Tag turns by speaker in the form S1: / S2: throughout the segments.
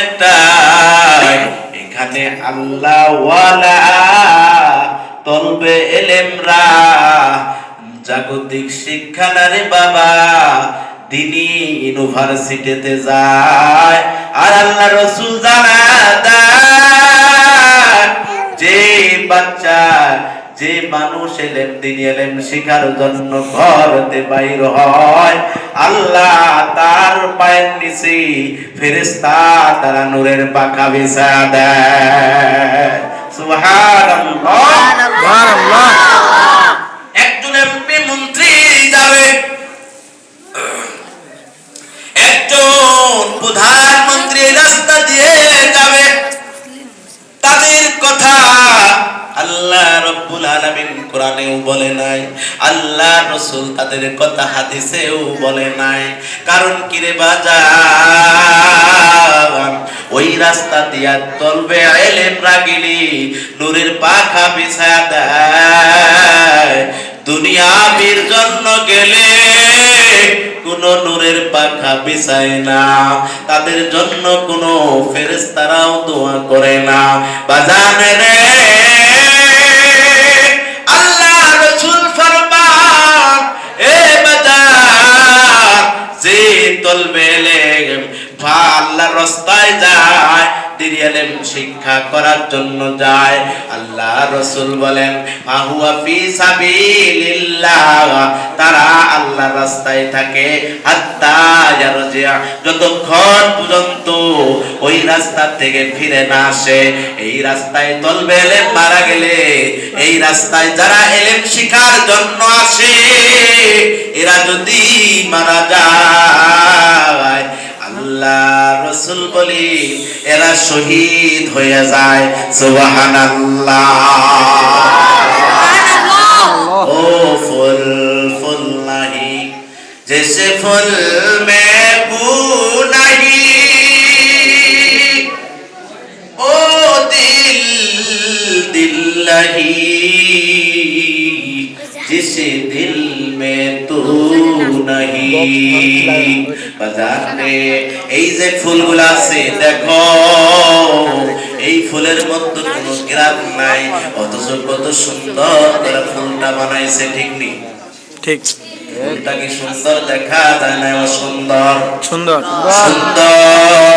S1: একটাই এখানে আল্লাহ তলবে এলেমরা। জাগতিক শিক্ষা বাবা দিনী ইউনিভার্সিটিতে যায় আর আল্লাহ রসুল জানা যে বাচ্চা, যে মানুষ এলেম, দিনী এলেম শিখার জন্য ঘরতে বাইর হয়। আল্লাহ তার পায়ের নিচে ফেরেস্তা তারা নূরের পাখা বিছা দেয়। একজন এমপি মন্ত্রী যাবে একজন প্রধানমন্ত্রী রাস্তা দিয়ে যাবে। তাদের কথা আল্লাহ আলামিন কোরআনেও বলে নাই, আল্লাহ রসুল তাদের কথা হাদিসেও বলে নাই। কারণ কি রে বাজার ওই রাস্তা দিয়া চলবে এলেম রাগিলি নূরের পাখা বিছায়া দেয়। দুনিয়াবির জন্য গেলে কোন নূরের পাখা বিছায় না। তাদের জন্য কোন ফেরেশতারাও দোয়া করে না। বাজানে রে তলবে বা আল্লাহর রাস্তায় যায় এলেম শিক্ষা করার জন্য যায়। আল্লাহ রসুল বলেন, আহুয়া ফি সাবিলিল্লাহ। তারা আল্লাহর রাস্তায় থাকে, হাত্তা ইয়ারজিয়া। যতক্ষণ পর্যন্ত ওই রাস্তা থেকে ফিরে না আসে, এই রাস্তায় তলবে এলেম মারা গেলে, এই রাস্তায় যারা এলেম শিখার জন্য আসে, এরা যদি মারা যায় আল্লাহ রসুল বলি এরা শহীদ হয়ে যায়। সুবাহান ও ফুল ফুল নাহি জেসে ফুল মে নাহি। ও দিল দিল নাহি। जिसे दिल में तू नहीं বাজারে এই যে ফুলগুলো আছে দেখো এই ফুলের মধ্যে কোনো গ্রাম নাই অথচ কত সুন্দর করে ফুলটা বানাইছে ঠিক নেই
S2: ঠিক
S1: ফুলটা কি সুন্দর দেখা যায় না সুন্দর
S2: সুন্দর
S1: সুন্দর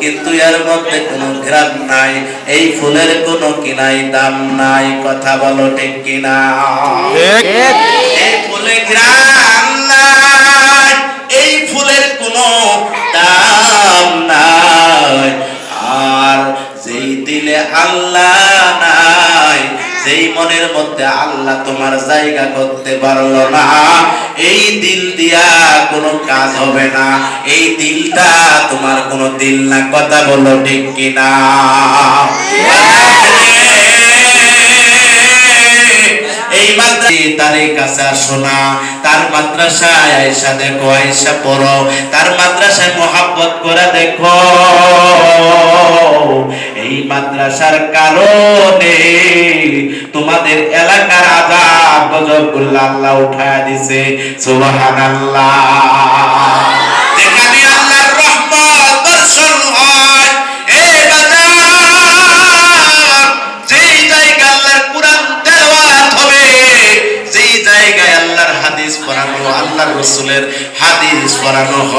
S1: কিন্তু এর মধ্যে কোনো ঘ্রাণ নাই। এই ফুলের কোন কিনাই দাম নাই। কথা বলো ঠিক কিনা? এই ফুলে ঘ্রাণ নাই। এই ফুলের কোনো দাম নাই। আর যেই দিলে আল্লাহ যেই মনের মধ্যে আল্লাহ তোমার জায়গা করতে পারল না, এই দিল দিয়া কোনো কাজ হবে না। এই দিলটা তোমার কোনো দিল না, কথা বলো ঠিক কিনা এই তার কাছে দেখো করে দেখো। এই মাদ্রাসার কারণে তোমাদের এলাকার আজাব গজবগুলো আল্লাহ উঠায় দিছে। সুবহানাল্লাহ। রাসূলের হাদিস পড়ানো